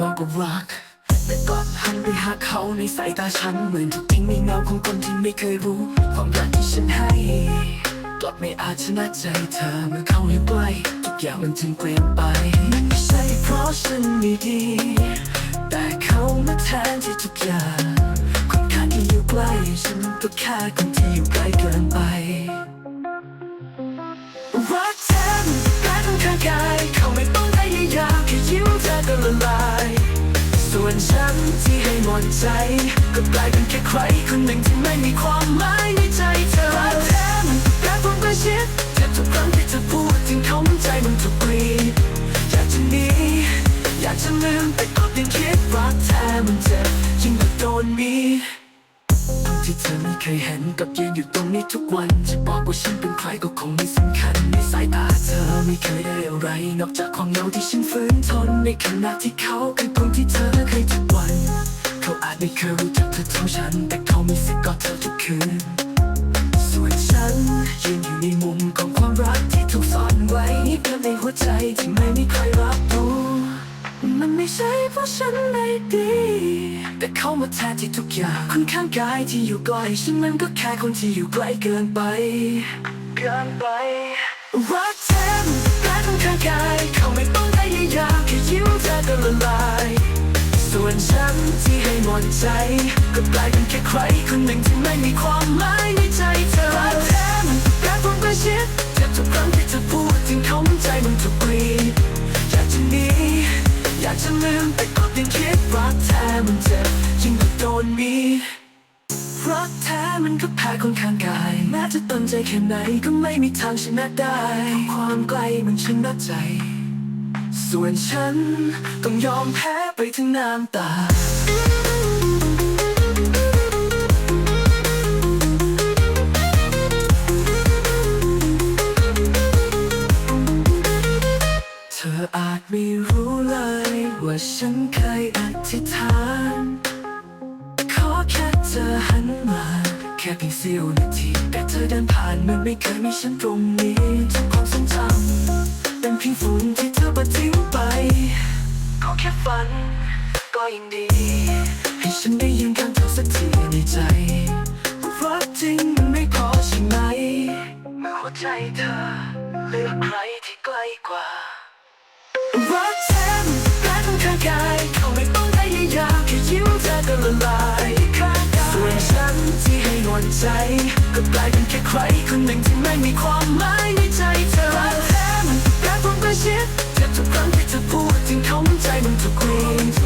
บอกว่ารักแต่ก็หันไปหาเขาในสายตาฉัน เหมือนถูกทิ้งในเงาของคนที่ไม่เคยรู้ความรักที่ฉันให้กลับไม่อาจชนะใจเธอเมื่อเข้าอยู่ใกล้ทุกอย่างมันจึงเปลี่ยนไปมันไม่ใช่เพราะฉันไม่ดี แต่เขามาแทนที่ทุกอย่างคนข้างที่อยู่ใกล้ฉันก็แค่คนที่อยู่ไกลเกินไป ที่ใจ ก็กลายเป็นแค่ใครคนหนึ่งที่ไม่มีความหมายในใจเธอรักแท้มันแพ้ความกระชิดแทบทุกครั้งที่เธอพูดถึงเขาใจมันถูกกรีดอยากจะหนีอยากจะลืมแต่ก็ยังคิดรักแท้มันเจ็บยิ่งกว่าโดนมีที่เธอไม่เคยเห็นกับยืนอยู่ตรงนี้ทุกวันจะบอกว่าฉันเป็นใครก็คงไม่สำคัญในสายตาเธอไม่เคยได้อะไร นอกจากความเหงาที่ฉันฝืนทนในขณะที่เขาคือคนที่เธอเคยทุกวัน เขาอาจไม่เคยรู้จักเธอเท่าฉัน แต่เขามีสิทธิ์กอดเธอทุกคืน ส่วนฉันยืนอยู่ในมุมของความรักที่ถูกซ่อนไว้นี่เพียงในหัวใจที่ไม่มีใครรับรู้ มันไม่ใช่เพราะฉันไม่ดี แต่เขามาแทนที่ทุกอย่างคนข้างกายที่อยู่ใกล้ฉันมันก็แค่คนที่อยู่ไกล้เกินไป เกินไปรักแท้มันแพ้ทั้งข้างกาย ที่ให้มดใจ ก็กลายเป็นแค่ใครคนหนึ่งที่ไม่มีความหมายในใจเธอรักแท้มันแพ้ความกระชิดเจ็บทุกครั้งที่เธอพูดถึงเขาใจมันถูกกรีดอยากจะหนีอยากจะลืมแต่ก็ยังคิดรักแท้มันเจ็บยิ่งกว่าโดนมีรักแท้มันก็แพ้คนข้างกาย แม้จะตั้งใจแค่ไหนก็ไม่มีทางชนะได้ ความไกลมันชนะใจ ส่วนฉันต้องยอมแพ้ไปถึงน้ำตา รู้เลยว่าฉันเคยอธิษฐาน ขอแค่เธอหันมา แค่เพียงเสี้ยวนาทีแต่เธอเดินผ่านเหมันไม่เคยมีฉันตรงนี้ทุกความทรงจำเป็นเพียงฝุ่นที่เธอปัดทิ้งไป ขอแค่ฝัน ก็ยังดี ให้ฉันได้ยืนข้างเธอสักทีในใจรักจริงมันไม่พอใช่ไหมเมื่อหัวใจเธอเลือกใครที่ใกล้กว่า รักแท้มันแพ้ทั้งข้างกายเขาไม่ต้องพยายามแค่ยิ้มเธอก็ละลายส่วนฉันที่ให้หมดใจ ก็กลายเป็นแค่ใครคนหนึ่งที่ไม่มีความหมายในใจเธอรักแท้มันแพ้ความกระชิดเจ็บทุกครั้งที่เธอพูดถึงเขาใจมันทุกกรีด